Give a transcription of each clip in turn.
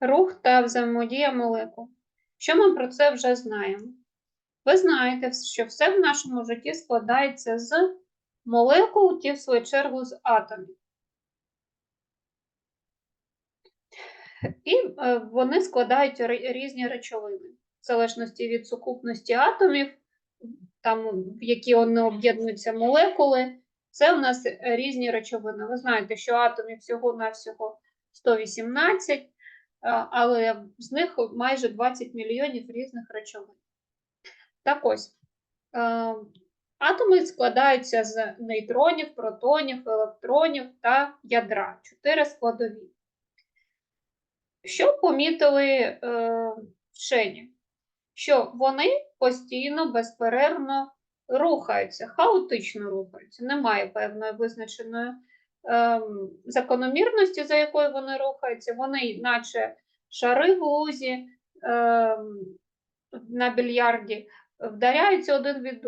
Рух та взаємодія молекул. Що ми про це вже знаємо? Ви знаєте, що все в нашому житті складається з молекул, ті, в свою чергу, з атомів. І е, вони складають різні речовини, в залежності від сукупності атомів, там, в які вони об'єднуються молекули. Це у нас е, різні речовини. Ви знаєте, що атомів всього-навсього 118, е, але з них майже 20 мільйонів різних речовин. Так ось, е, атоми складаються з нейтронів, протонів, електронів та ядра. Чотири складові. Що помітили вчені? Що вони постійно, безперервно рухаються, хаотично рухаються. Немає певної визначеної ем, закономірності, за якою вони рухаються. Вони, наче шари в лузі ем, на більярді, вдаряються один від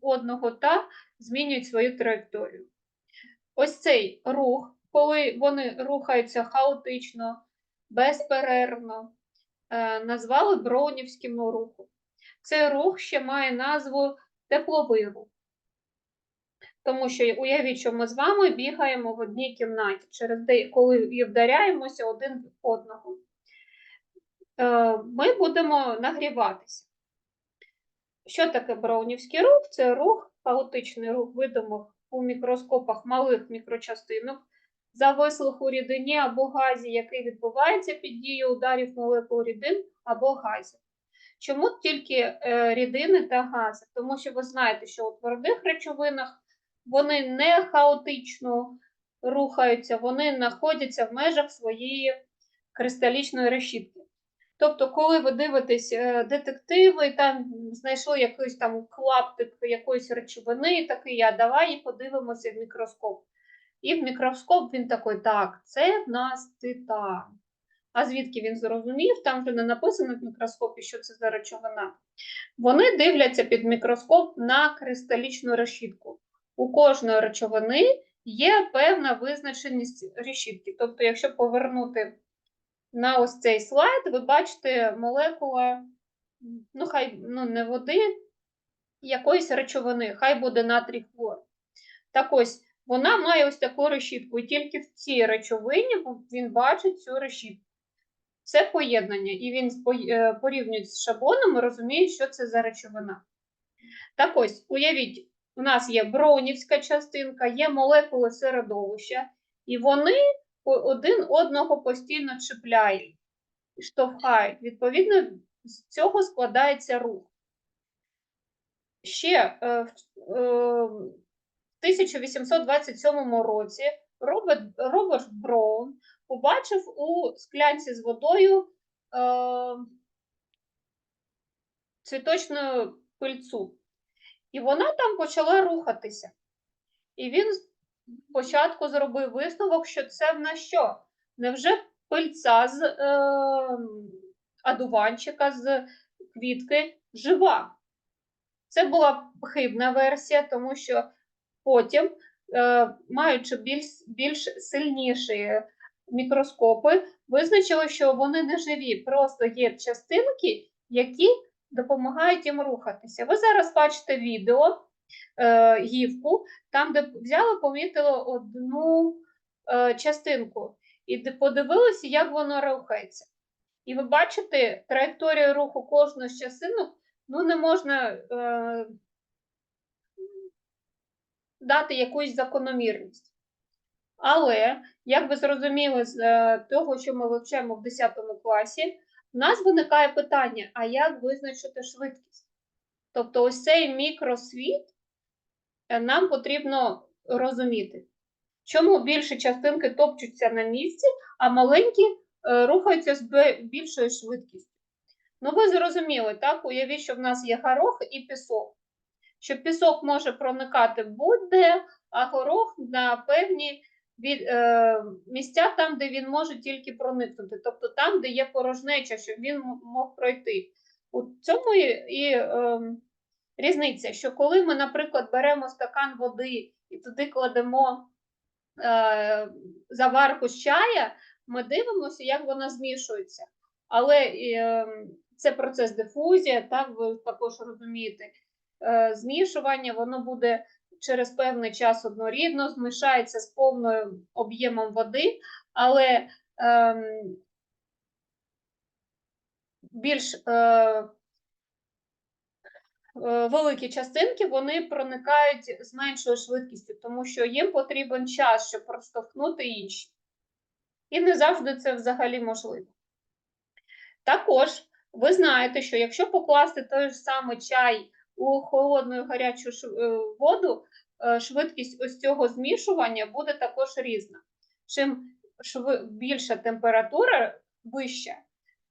одного та змінюють свою траєкторію. Ось цей рух, коли вони рухаються хаотично, безперервно, е, назвали броунівським рухом. Цей рух ще має назву тепловий рух. Тому що уявіть, що ми з вами бігаємо в одній кімнаті, через де, коли і вдаряємося один в одного. Е, Ми будемо нагріватися. Що таке браунівський рух? Це рух, хаотичний рух видимих у мікроскопах малих мікрочастинок, завислих у рідині або газі, який відбувається під дією ударів молекул рідин або газів. Чому тільки е, рідини та гази? Тому що ви знаєте, що у твердих речовинах вони не хаотично рухаються, вони знаходяться в межах своєї кристалічної решітки. Тобто, коли ви дивитесь е, детективи, там знайшли якийсь там клаптик якоїсь речовини, і такий, а давай подивимося в мікроскоп. І в мікроскоп він такий, так, це в нас титан. А звідки він зрозумів? Там вже не написано в мікроскопі, що це за речовина. Вони дивляться під мікроскоп на кристалічну решітку. У кожної речовини є певна визначеність решітки. Тобто, якщо повернути на ось цей слайд, ви бачите молекула, ну хай ну, не води, якоїсь речовини, хай буде натрій хлор. Так ось, вона має ось таку решітку, і тільки в цій речовині він бачить цю решітку. Це поєднання, і він е, порівнює з шаблоном і розуміє, що це за речовина. Так ось, уявіть, у нас є броунівська частинка, є молекули середовища, і вони один одного постійно чіпляють, штовхають. Відповідно, з цього складається рух. Ще е, в е, в 1827 році Роберт, Браун побачив у склянці з водою е, цвіточну пильцу. І вона там почала рухатися. І він спочатку зробив висновок, що це в нас що? Невже пильця з е, адуванчика, з квітки жива? Це була хибна версія, тому що потім, е, маючи більш, більш сильніші мікроскопи, визначили, що вони не живі, просто є частинки, які допомагають їм рухатися. Ви зараз бачите відео, е, гівку, там, де взяли, помітили одну е, частинку і подивилися, як воно рухається. І ви бачите траєкторію руху кожної з частинок, ну не можна е, дати якусь закономірність. Але, як ви зрозуміли з е, того, що ми вивчаємо в 10 класі, в нас виникає питання: а як визначити швидкість? Тобто, ось цей мікросвіт е, нам потрібно розуміти, чому більші частинки топчуться на місці, а маленькі е, рухаються з більшою швидкістю. Ну, ви зрозуміли, так? Уявіть, що в нас є горох і пісок. Що пісок може проникати будь-де, а горох на певні від, е, місця там, де він може тільки проникнути, тобто там, де є порожнеча, щоб він мог пройти. У цьому і, і е, різниця, що коли ми, наприклад, беремо стакан води і туди кладемо е, заварку з чая, ми дивимося, як вона змішується. Але е, це процес дифузія, так ви також розумієте. Е, змішування воно буде через певний час однорідно, змішається з повним об'ємом води, але ем, більш е, е, великі частинки вони проникають з меншою швидкістю, тому що їм потрібен час, щоб проштовхнути інші. І не завжди це взагалі можливо. Також ви знаєте, що якщо покласти той ж самий чай у холодну і гарячу е, воду, е, швидкість ось цього змішування буде також різна. Чим більша температура вища,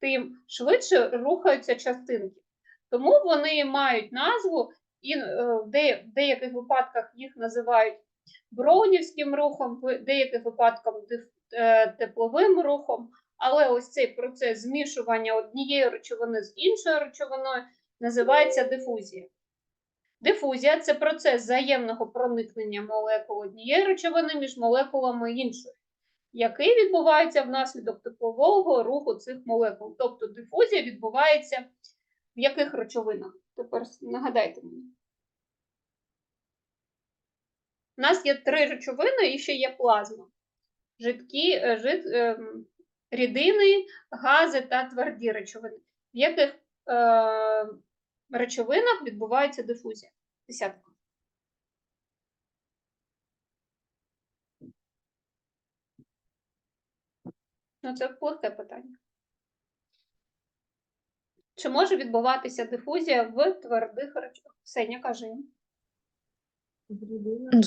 тим швидше рухаються частинки. Тому вони мають назву, і е, в деяких випадках їх називають броунівським рухом, в деяких випадках тепловим рухом. Але ось цей процес змішування однієї речовини з іншою речовиною називається дифузія. Дифузія це процес взаємного проникнення молекул однієї речовини між молекулами іншої, який відбувається внаслідок теплового руху цих молекул. Тобто дифузія відбувається в яких речовинах? Тепер нагадайте мені. У нас є три речовини і ще є плазма. Жидкі, е, жид, ем, рідини, гази та тверді речовини. В яких е, речовинах відбувається дифузія? Десятка. Ну, це легке питання. Чи може відбуватися дифузія в твердих речовинах? Ксеня, кажи. Ну,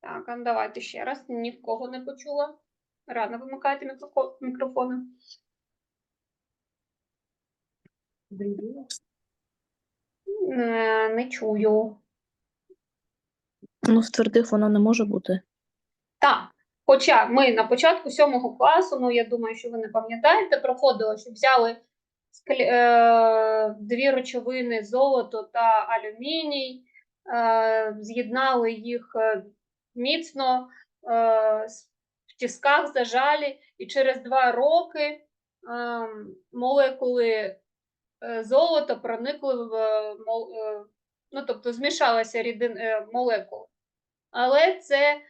Так, а ну давайте ще раз. Ні в кого не почула. Рано вимикайте мікрофони. Е, Не чую. Ну, в твердих воно не може бути. Так, хоча ми на початку сьомого класу, ну я думаю, що ви не пам'ятаєте, проходили, що взяли е, дві речовини золото та алюміній, е, з'єднали їх е, міцно е, в тисках зажалі, і через два роки е, молекули е, золота проникли в е, е, ну, тобто змішалися рідин, молекули. Але це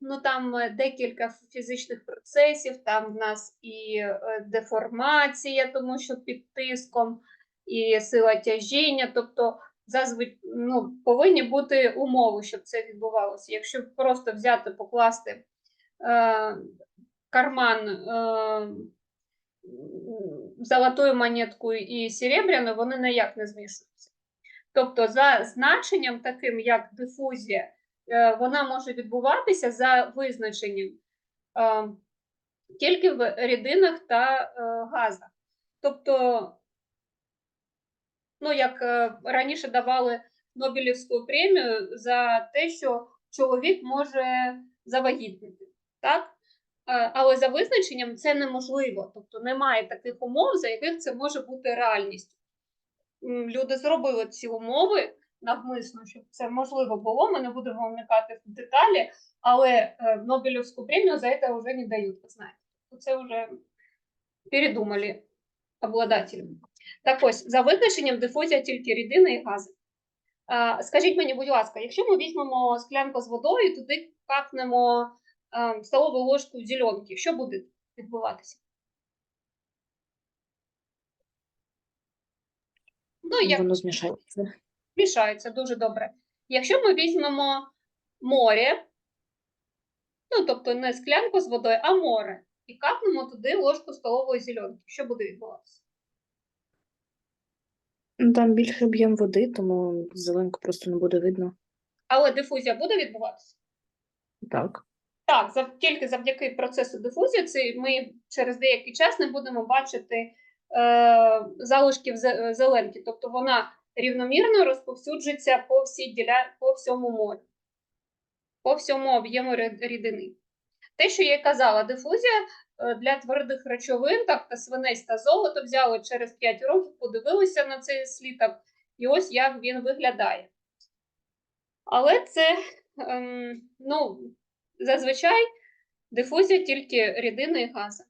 Ну, там декілька фізичних процесів, там в нас і деформація, тому що під тиском, і сила тяжіння. Тобто, зазвичай ну, повинні бути умови, щоб це відбувалося. Якщо просто взяти, покласти е, карман е, золотою монеткою і серебряною, вони ніяк не змішуються. Тобто, за значенням, таким як дифузія, е, вона може відбуватися за визначенням е, тільки в рідинах та е, газах. Тобто, ну, як раніше давали Нобелівську премію за те, що чоловік може завагітнити. Так? Е, Але за визначенням це неможливо, тобто немає таких умов, за яких це може бути реальністю. Люди зробили ці умови навмисно, щоб це можливо було. Ми не будемо вникати в деталі, але е, Нобелівську премію за це вже не дають, ви знаєте. Це вже передумали обладателі. Так ось, за визначенням дифузія тільки рідини і гази. Скажіть мені, будь ласка, якщо ми візьмемо склянку з водою туди капнемо столову ложку зеленки, що буде відбуватися? Ну, як Воно змішається. мішаються дуже добре. Якщо ми візьмемо море, ну тобто не склянку з водою, а море, і капнемо туди ложку столової зеленки, що буде відбуватися? Ну, Там більший об'єм води, тому зеленку просто не буде видно. Але дифузія буде відбуватися? Так. Так, зав, тільки завдяки процесу дифузії це ми через деякий час не будемо бачити е, залишків зеленки, тобто вона рівномірно розповсюджується по всій діля, по всьому морю, по всьому об'єму рідини. Те, що я казала, дифузія е, для твердих речовин, так та свинець та золото взяли через 5 років, подивилися на цей слідок, і ось як він виглядає. Але це ем, ну, зазвичай дифузія тільки рідини і гази.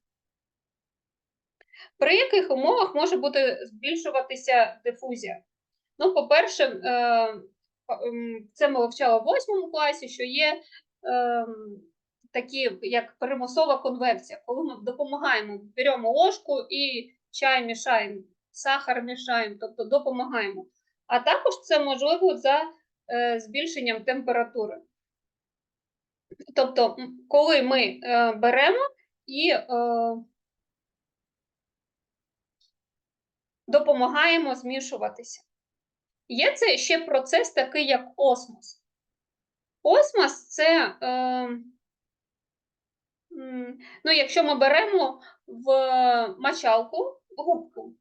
При яких умовах може бути збільшуватися дифузія? Ну, по-перше, е, ем, це ми вивчали в восьмому класі, що є ем, такі, як примусова конвекція, коли ми допомагаємо, беремо ложку і чай мішаємо, сахар мішаємо, тобто допомагаємо. А також це можливо за е, збільшенням температури. Тобто, коли ми е, беремо і е, допомагаємо змішуватися. Є це ще процес такий, як осмос. Осмос це, е, ну, якщо ми беремо в мочалку губку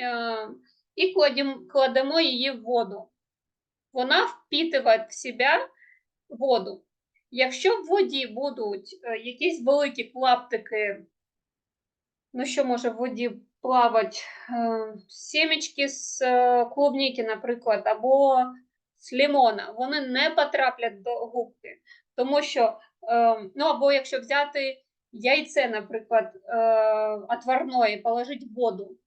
е, і кладем, кладемо її в воду, вона впітує в себе воду. Якщо в воді будуть е, якісь великі клаптики, ну що може в воді плавати, е, сімечки з е, клубніки, наприклад, або з лимона, вони не потраплять до губки, тому що, ну або якщо взяти яйце, наприклад, отварное, положити в воду,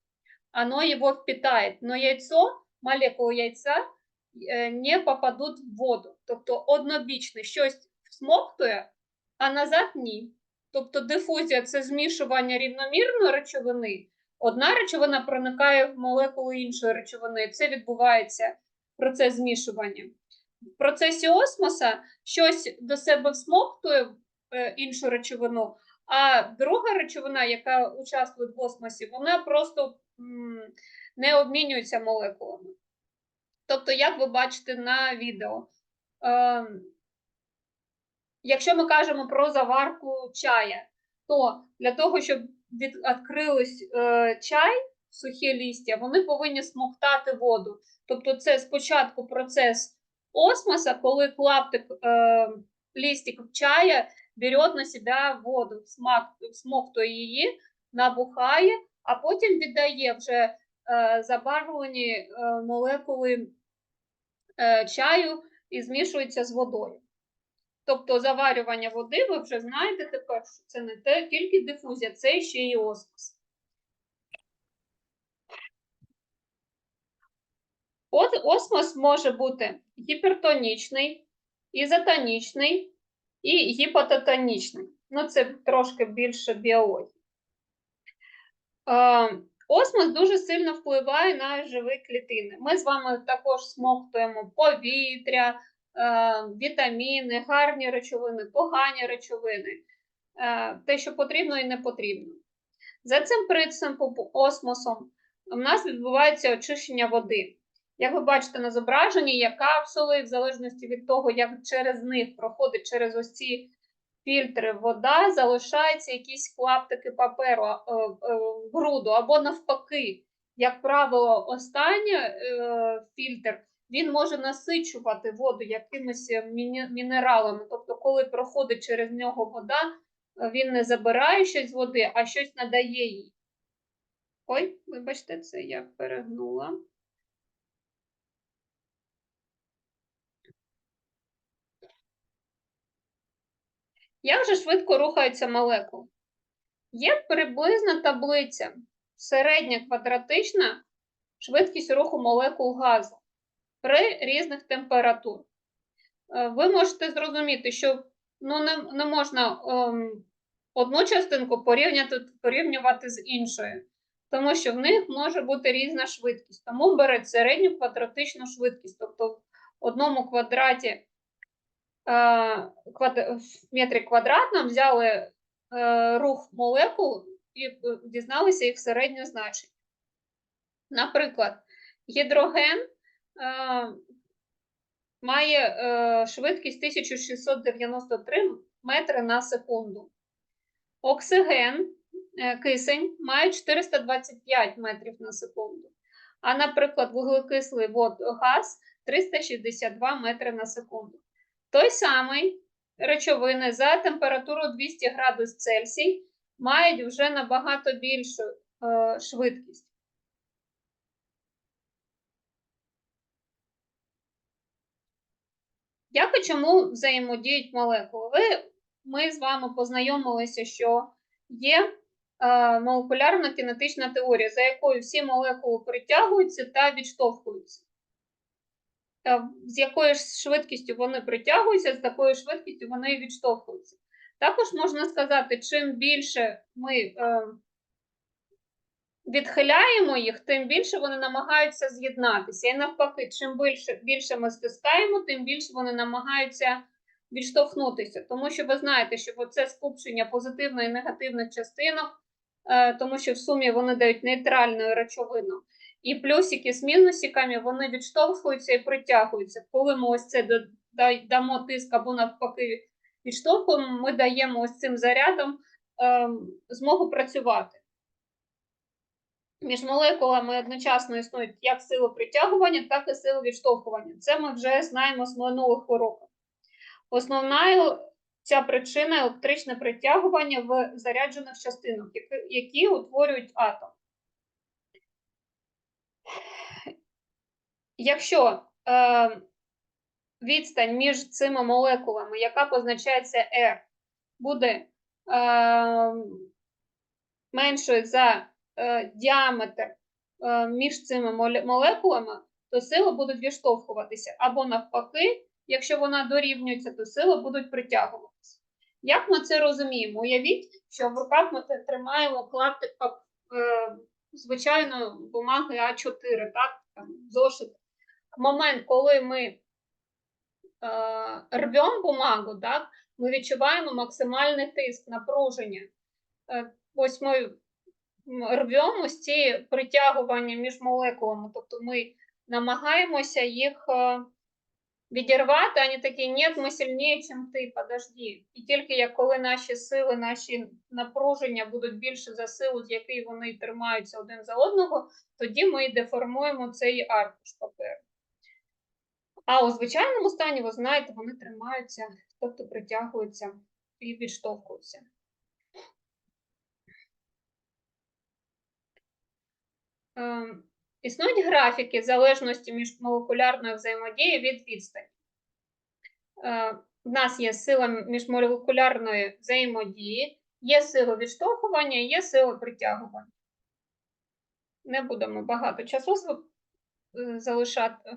оно его впитает, но яйцо, молекули яйця не попадуть в воду. Тобто однобічне щось всмоктує, а назад ні. Тобто дифузія це змішування рівномірної речовини. Одна речовина проникає в молекули іншої речовини. Це відбувається процес змішування. В процесі осмоса щось до себе всмоктує е, іншу речовину, а друга речовина, яка участвує в осмосі, вона просто не обмінюється молекулами. Тобто, як ви бачите на відео, е, якщо ми кажемо про заварку чая, то для того, щоб від, відкрились е, чай, сухі листя, вони повинні смоктати воду. Тобто, це спочатку процес осмоса, коли клаптик е, листик чая бере на себе воду, смак, смоктує її, набухає, а потім віддає вже е, забарвлені е, молекули е, чаю і змішується з водою. Тобто заварювання води, ви вже знаєте тепер, що це не те, тільки дифузія, це ще й осмос. От осмос може бути гіпертонічний, ізотонічний і гіпототонічний. Ну, це трошки більше біології. Е, Осмос дуже сильно впливає на живі клітини. Ми з вами також смоктуємо повітря, вітаміни, гарні речовини, погані речовини, е, те, що потрібно і не потрібно. За цим принципом осмосом у нас відбувається очищення води. Як ви бачите на зображенні, є капсули, в залежності від того, як через них проходить через ось ці фільтри вода, залишаються якісь клаптики паперу, е, е, бруду, або навпаки, як правило, останній е, фільтр він може насичувати воду якимись мінералами. Тобто, коли проходить через нього вода, е, він не забирає щось з води, а щось надає їй. Ой, вибачте, це я перегнула. Як же швидко рухаються молекули? Є приблизна таблиця середня квадратична швидкість руху молекул газу при різних температур. Е, Ви можете зрозуміти, що ну, не, не можна ем, одну частинку порівняти, порівнювати з іншою, тому що в них може бути різна швидкість. Тому беруть середню квадратичну швидкість, тобто в одному квадраті е, квад... в метрі квадратному взяли е, рух молекул і е, дізналися їх середнє значення. Наприклад, гідроген має е, швидкість 1693 метри на секунду. Оксиген, е, кисень має 425 метрів на секунду. А, наприклад, вуглекислий вод, газ 362 метри на секунду. Той самий речовини за температуру 200 градусів Цельсій мають вже набагато більшу е, швидкість. Як і чому взаємодіють молекули? Ви, ми з вами познайомилися, що є е, молекулярно-кінетична теорія, за якою всі молекули притягуються та відштовхуються. Е, з якою ж швидкістю вони притягуються, з такою швидкістю вони відштовхуються. Також можна сказати, чим більше ми е, відхиляємо їх, тим більше вони намагаються з'єднатися. І навпаки, чим більше, більше ми стискаємо, тим більше вони намагаються відштовхнутися. Тому що ви знаєте, що це скупчення позитивних і негативних частинок, е, тому що в сумі вони дають нейтральну речовину. І плюсики з мінусиками вони відштовхуються і притягуються. Коли ми ось це дамо тиск або навпаки відштовхуємо, ми даємо ось цим зарядом ем, змогу працювати. Між молекулами одночасно існують як сили притягування, так і сили відштовхування. Це ми вже знаємо з минулих уроків. Основна ця причина електричне притягування в заряджених частинах, які, утворюють атом. Якщо е, відстань між цими молекулами, яка позначається R, буде е, меншою за діаметр е, між цими молекулами, то сили будуть відштовхуватися. Або навпаки, якщо вона дорівнюється, то сили будуть притягуватися. Як ми це розуміємо? Уявіть, що в руках ми тримаємо клаптик е, бумаги А4, так? Там, зошит. Момент, коли ми е, рвемо бумагу, так, ми відчуваємо максимальний тиск, напруження. Е, ось ми рвемо ось ці притягування між молекулами, тобто ми намагаємося їх е, відірвати, а вони такі, ні, ми сильніше, ніж ти, подожди. І тільки як коли наші сили, наші напруження будуть більше за силу, з якої вони тримаються один за одного, тоді ми деформуємо цей аркуш паперу. А у звичайному стані, ви знаєте, вони тримаються, тобто притягуються і відштовхуються. Існують графіки залежності між молекулярною взаємодією від відстані. Е, В нас є сила міжмолекулярної взаємодії, є сила відштовхування, є сила притягування. Не будемо багато часу е, залишати,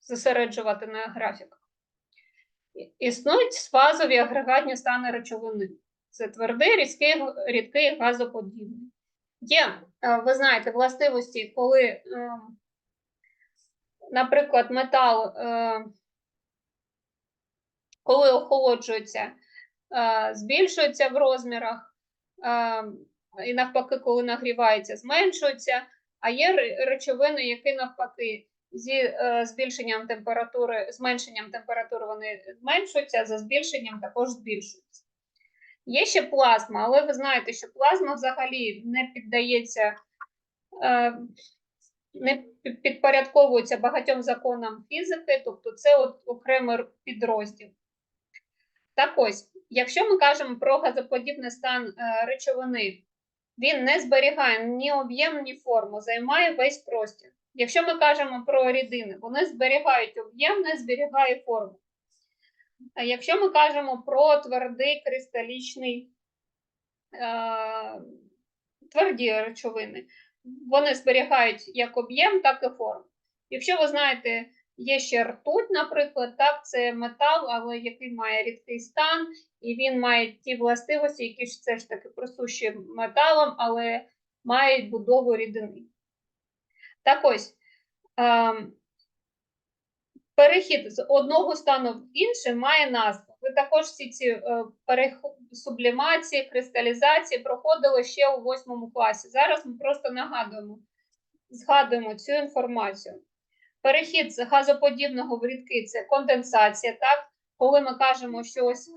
зосереджувати на графіках. Існують фазові агрегатні стани речовини. Це твердий, різкий, рідкий, газоподібний. Є, е, ви знаєте, властивості, коли, е, наприклад, метал, е, коли охолоджується, е, збільшується в розмірах, е, і навпаки, коли нагрівається, зменшується, а є речовини, які навпаки зі е, збільшенням температури, зменшенням температури вони зменшуються, за збільшенням також збільшуються. Є ще плазма, але ви знаєте, що плазма взагалі не піддається, е, не підпорядковується багатьом законам фізики, тобто це от окремий підрозділ. Так ось, якщо ми кажемо про газоподібний стан е, речовини, він не зберігає ні об'єм, ні форму, займає весь простір. Якщо ми кажемо про рідини, вони зберігають об'єм, не зберігає форму. Якщо ми кажемо про твердий кристалічний, е, тверді речовини, вони зберігають як об'єм, так і форму. Якщо ви знаєте, є ще ртуть, наприклад, так, це метал, але який має рідкий стан, і він має ті властивості, які ж все ж таки присущі металам, але мають будову рідини. Так ось, ем, перехід з одного стану в інший має назву. Ви також всі ці е, сублімації, кристалізації проходили ще у восьмому класі. Зараз ми просто нагадуємо, згадуємо цю інформацію. Перехід з газоподібного в рідкий це конденсація, так? Коли ми кажемо, що ось.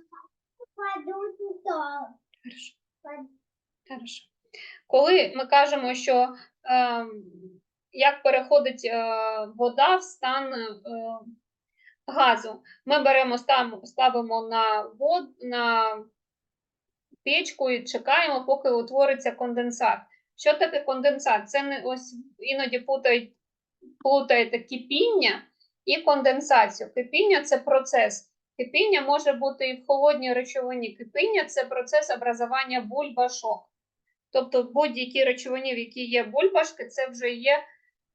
Коли ми кажемо, що е, як переходить е, вода в стан е, газу, ми беремо став, ставимо на вод, на печку і чекаємо, поки утвориться конденсат. Що таке конденсат? Це не ось іноді путають, плутаєте кипіння і конденсацію. Кипіння це процес. Кипіння може бути і в холодній речовині. Кипіння це процес образування бульбашок. Тобто будь-якій речовині, в якій є бульбашки, це вже є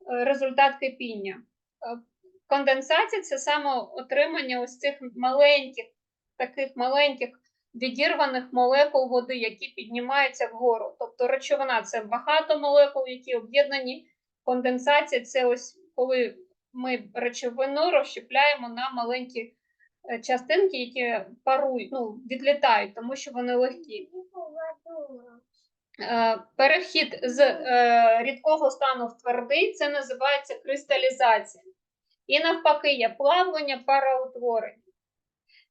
результат кипіння. Е, Конденсація це саме отримання ось цих маленьких, таких маленьких відірваних молекул води, які піднімаються вгору. Тобто речовина це багато молекул, які об'єднані. Конденсація це ось коли ми речовину розщепляємо на маленькі е, частинки, які парують, ну, відлітають, тому що вони легкі. Е, Перехід з е, рідкого стану в твердий це називається кристалізація. І навпаки, є плавлення, параутворення.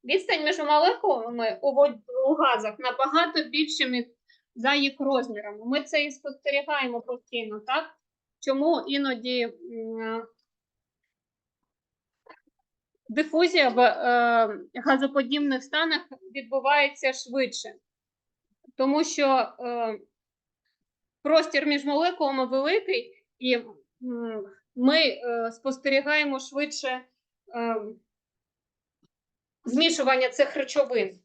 Відстань між молекулами у, газах набагато більше мі- за їх розмірами. Ми це і спостерігаємо постійно, так? Чому іноді дифузія в е, газоподібних станах відбувається швидше, тому що е, простір між молекулами великий, і ми е, спостерігаємо швидше е, змішування цих речовин.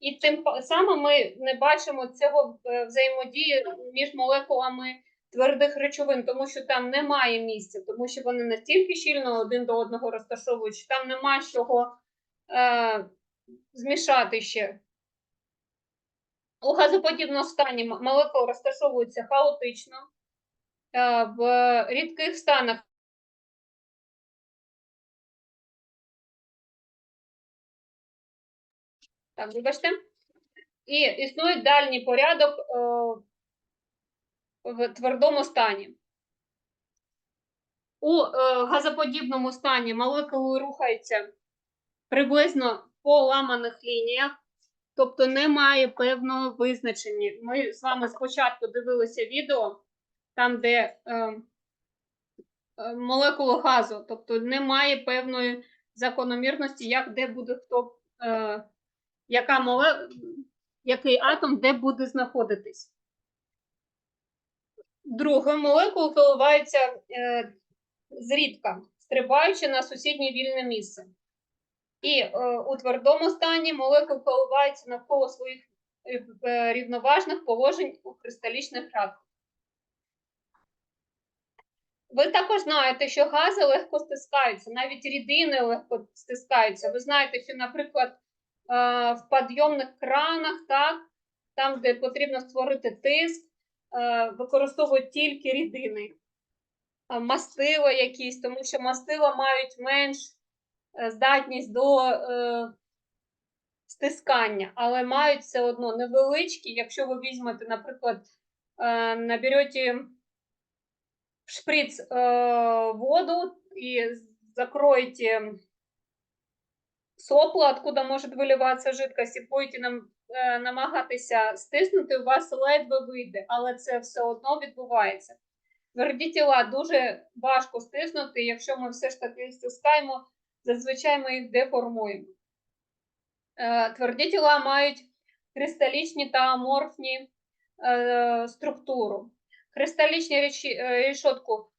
І тим самим ми не бачимо цього е, взаємодії між молекулами твердих речовин, тому що там немає місця, тому що вони настільки щільно один до одного розташовують, що там нема чого е, змішати ще. У газоподібному стані молекули розташовуються хаотично. Е, в рідких станах Так, вибачте. І існує дальній порядок е, в твердому стані. У е, газоподібному стані молекули рухаються приблизно по ламаних лініях, тобто немає певного визначення. Ми з вами спочатку дивилися відео, там, де е, е, молекула газу, тобто немає певної закономірності, як де буде хто. Е, яка моле... який атом де буде знаходитись. Друге, молекула коливається е, зрідка, стрибаючи на сусіднє вільне місце. І е, у твердому стані молекули коливаються навколо своїх е, е, рівноважних положень у кристалічних градках. Ви також знаєте, що гази легко стискаються, навіть рідини легко стискаються. Ви знаєте, що, наприклад, в підйомних кранах, так, там, де потрібно створити тиск, використовують тільки рідини, мастила якісь, тому що мастила мають менш здатність до е, стискання, але мають все одно невеличкі. Якщо ви візьмете, наприклад, е, наберете в шприц э, воду и закроете сопло, откуда может выливатися жидкость, і будете нам, е, намагатися стиснути, у вас ледве вийде, але це все одно відбувається. Тверді тіла дуже важко стиснути, якщо ми все ж таки стискаємо, зазвичай ми їх деформуємо. Е, Тверді тіла мають кристалічні та аморфні е, структуру. Кристалічні е, рішотку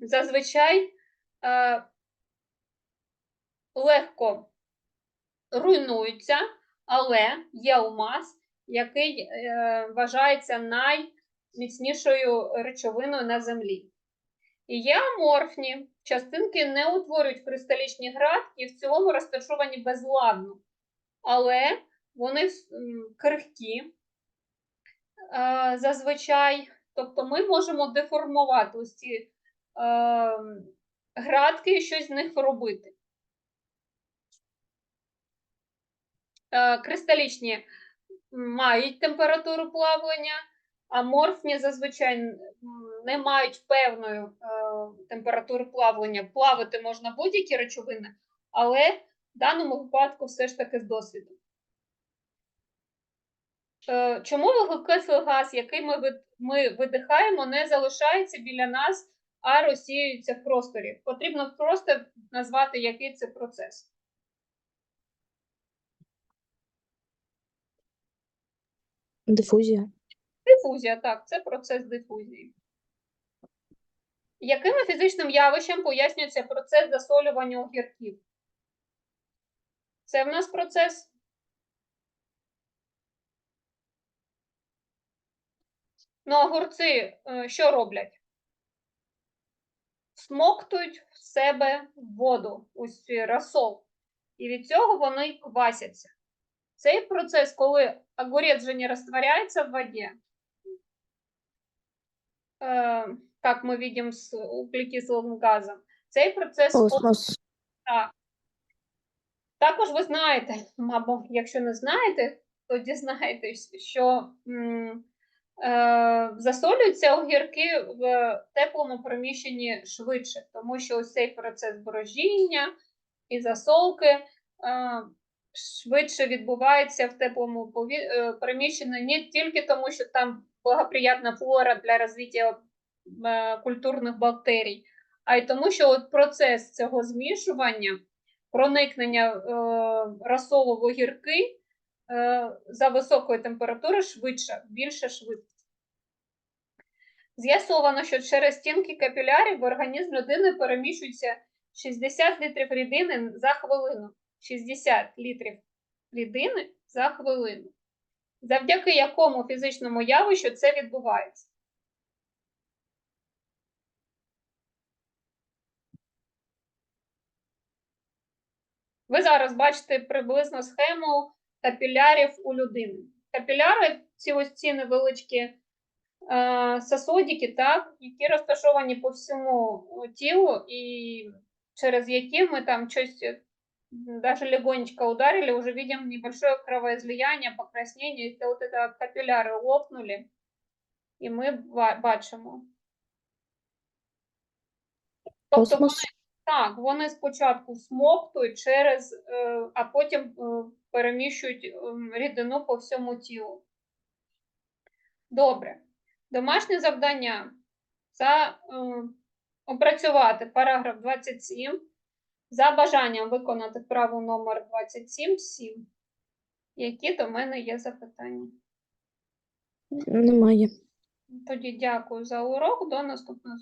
зазвичай легко руйнуються, але є алмаз, який вважається найміцнішою речовиною на землі. Є аморфні частинки не утворюють кристалічні градки і в цілому розташовані безладно, але вони крихкі е, зазвичай. Тобто ми можемо деформувати ось ці е, градки і щось з них робити. Е, кристалічні мають температуру плавлення, а морфні зазвичай не мають певної е, температури плавлення. Плавити можна будь-які речовини, але в даному випадку все ж таки з досвіду. Е, Чому вуглекислий газ, який ми, ми видихаємо, не залишається біля нас, а розсіюється в просторі? Потрібно просто назвати, який це процес. Дифузія. Дифузія, так, це процес дифузії. Якими фізичним явищем пояснюється процес засолювання огірків? Це в нас процес Ну, огурці е, що роблять? Смоктують в себе воду, ось розсол. І від цього вони квасяться. Цей процес, коли огурець вже не розтворяється в воді, е, как ми видим з углекислим газом, цей процес Осмос. так. Також ви знаєте, або якщо не знаєте, то дізнаєтесь, що м, е, засолюються огірки в теплому приміщенні швидше, тому що ось цей процес брожіння і засолки е, швидше відбувається в теплому пові- е, приміщенні не тільки тому, що там благоприятна флора для розвиття культурних бактерій, а й тому, що от процес цього змішування проникнення е, розсолу в е, за високої температури швидше, більше швидкість. З'ясовано, що через стінки капілярів в організм людини переміщується 60 літрів рідини за хвилину. 60 літрів рідини за хвилину. Завдяки якому фізичному явищу це відбувається? Ви зараз бачите приблизно схему капілярів у людини. Капіляри ці ось ці невеличкі е, сосудики, так, які розташовані по всьому тілу, і через які мы там щось е, даже легонечко ударили, уже видим небольшое кровоизлияние, покраснение, и вот это капилляры лопнули, і ми ба- бачимо. Тобто Осмос. так, вони спочатку смоктують через, е, а потім е, переміщують ем, рідину по всьому тілу. Добре. Домашнє завдання за е, опрацювати параграф 27. За бажанням виконати вправу номер 27.7. Які до мене є запитання? Немає. Тоді дякую за урок. До наступного